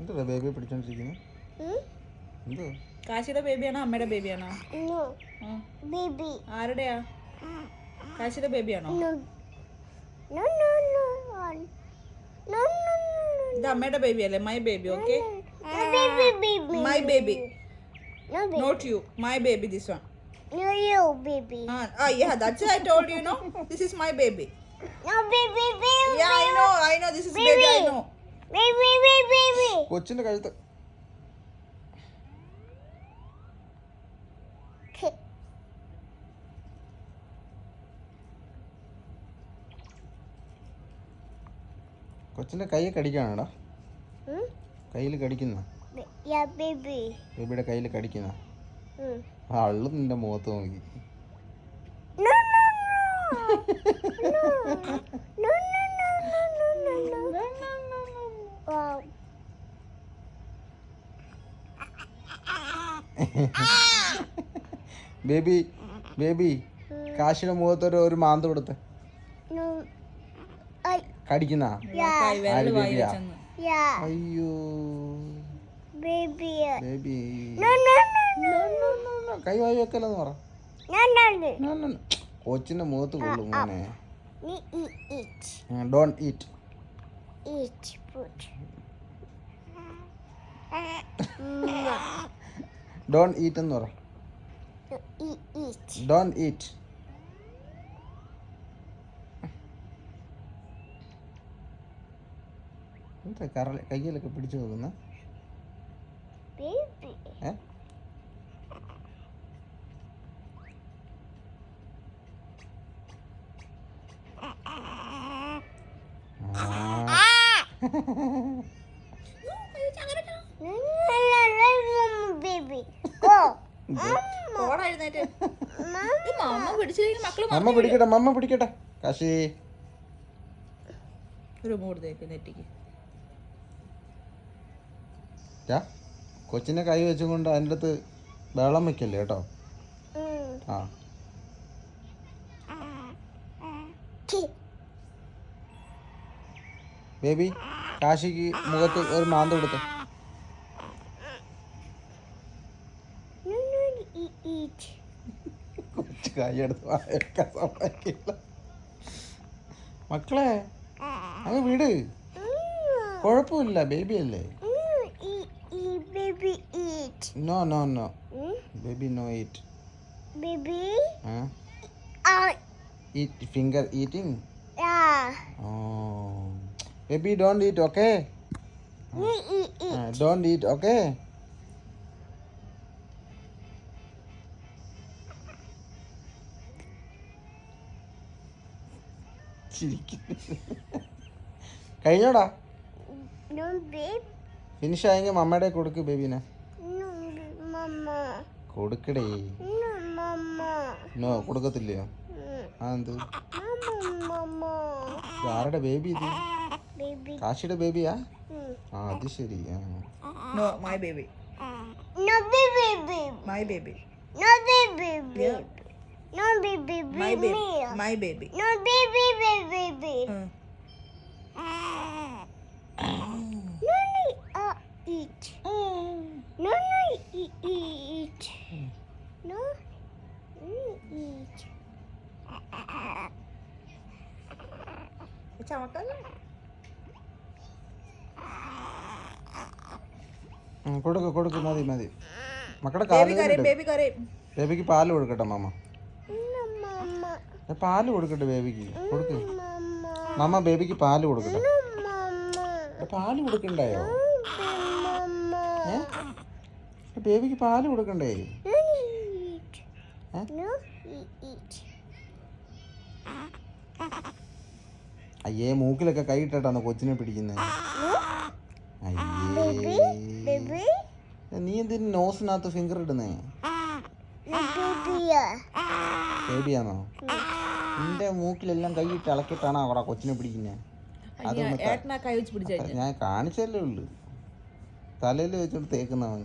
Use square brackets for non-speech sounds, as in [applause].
എന്താ ബേബിയെ പിടിച്ചോണ്ടിരിക്കുന്നു? എന്തോ? കാശിയുടെ ബേബിയാണോ അമ്മയുടെ ബേബിയാണോ ബേബി. ആരുടെയാ? കാശിയുടെ ബേബിയാണോ ഇത് അമ്മയുടെ ബേബി അല്ലേ? My baby okay. My baby not you my baby this one you, baby. I told you no this is my baby No, baby, baby. Yeah I know I know this is baby I know Baby, baby, baby. കൊച്ചിന്റെ കഴുത്ത്. കൊച്ചിന്റെ കൈ കടിക്കാണോടാ? കയ്യിൽ കടിക്കുന്ന. ബേബിയുടെ കയ്യിൽ കടിക്കുന്ന. അള്ളു നിന്റെ മുഖത്ത് നോക്കി No, no, no. no. No, no, no, no, no, no, no. Wow. [laughs] Baby baby കാശിയുടെ മുഖത്ത് ഒരു ഒരു മാന്ത് കൊടുത്ത്. കടിക്കുന്ന. അയ്യോ. ബേബി. no. കൈ വായി വെക്കല്ലെന്ന് പറ. കൊച്ചിന്റെ മുഖത്ത് കൊള്ളും മോനെ. Don't eat Eat. Don't eat എന്ന് പറ eat. ഈറ്റ് എന്താ കറ കയ്യിലൊക്കെ പിടിച്ചു നോക്കുന്ന? ആ. [laughs] No, no, no, no, no, baby. Go. മമ്മ പിടിക്കട്ടെ മമ്മ പിടിക്കട്ടെ. കാശി. ഒരു മൂട് നെറ്റിക്ക് കൊച്ചിനെ കൈ വെച്ചും കൊണ്ട് അതിന്റെ അടുത്ത് വെള്ളം വെക്കല്ലേ കേട്ടോ. ആ. ബേബി കാശിക്ക് മുഖത്ത് ഒരു മാന്ത കൊടുത്ത് No, no, eat, eat. കൊച്ചു കൈ എടുത്ത് വായൊക്കെ സമ്മതിക്കില്ല മക്കളെ അങ്ങ് വിട് Mm. കുഴപ്പമില്ല ബേബി അല്ലേ Mm, eat, eat, baby, eat. No no no Mm? Baby no eat Baby. ആ Uh, eat finger eating yeah. Oh baby don't eat okay Eat, eat, eat. Don't eat okay കഴിഞ്ഞോടാ. Finish ആയെങ്കിൽ മമ്മയുടെ കൊടുക്ക് ബേബിനെ. കൊടുക്കടേ. No കൊടുക്കത്തില്ലയോ. ആ എന്ത്. ആരുടെ ബേബി ഇത്? കാശിയുടെ ബേബിയാ. ആ? അത് ശരി no my baby No, baby, baby my baby No, baby, baby. My baby, My baby. No, baby, baby, baby. No, no, uh, eat. No, no, eat, eat. No, mm, eat. കൊടുക്ക് കൊടുക്ക് മതി മതി മക്കളുടെ ബേബി കരയും baby കരയും ബേബിക്ക് പാൽ കൊടുക്കട്ടെ മാമ പാൽ കൊടുക്കട്ടെ ബേബിക്ക്. കൊടുക്ക്. മമ്മ മാമ ബേബിക്ക് പാൽ കൊടുക്കട്ടെ. പാൽ കൊടുക്കണ്ടായോ? ബേബിക്ക് പാൽ കൊടുക്കണ്ടേ. അയ്യേ മൂക്കിലൊക്കെ കൈ ഇട്ടാണ് കൊച്ചിനെ പിടിക്കുന്നത് അയ്യേ. നീ എന്തിനു നോസിനകത്ത് ഫിംഗർ ഇടുന്നേ? ബേബിയാണോ നിന്റെ മൂക്കിലെല്ലാം കൈയിട്ട് ഇളക്കിയിട്ടാണ് അവിടെ കൊച്ചിനെ പിടിക്കുന്നത് അത് ഞാൻ കാണിച്ചല്ലേ ഉള്ളു. തലയിൽ വെച്ചോണ്ട് തേക്കുന്നവൻ.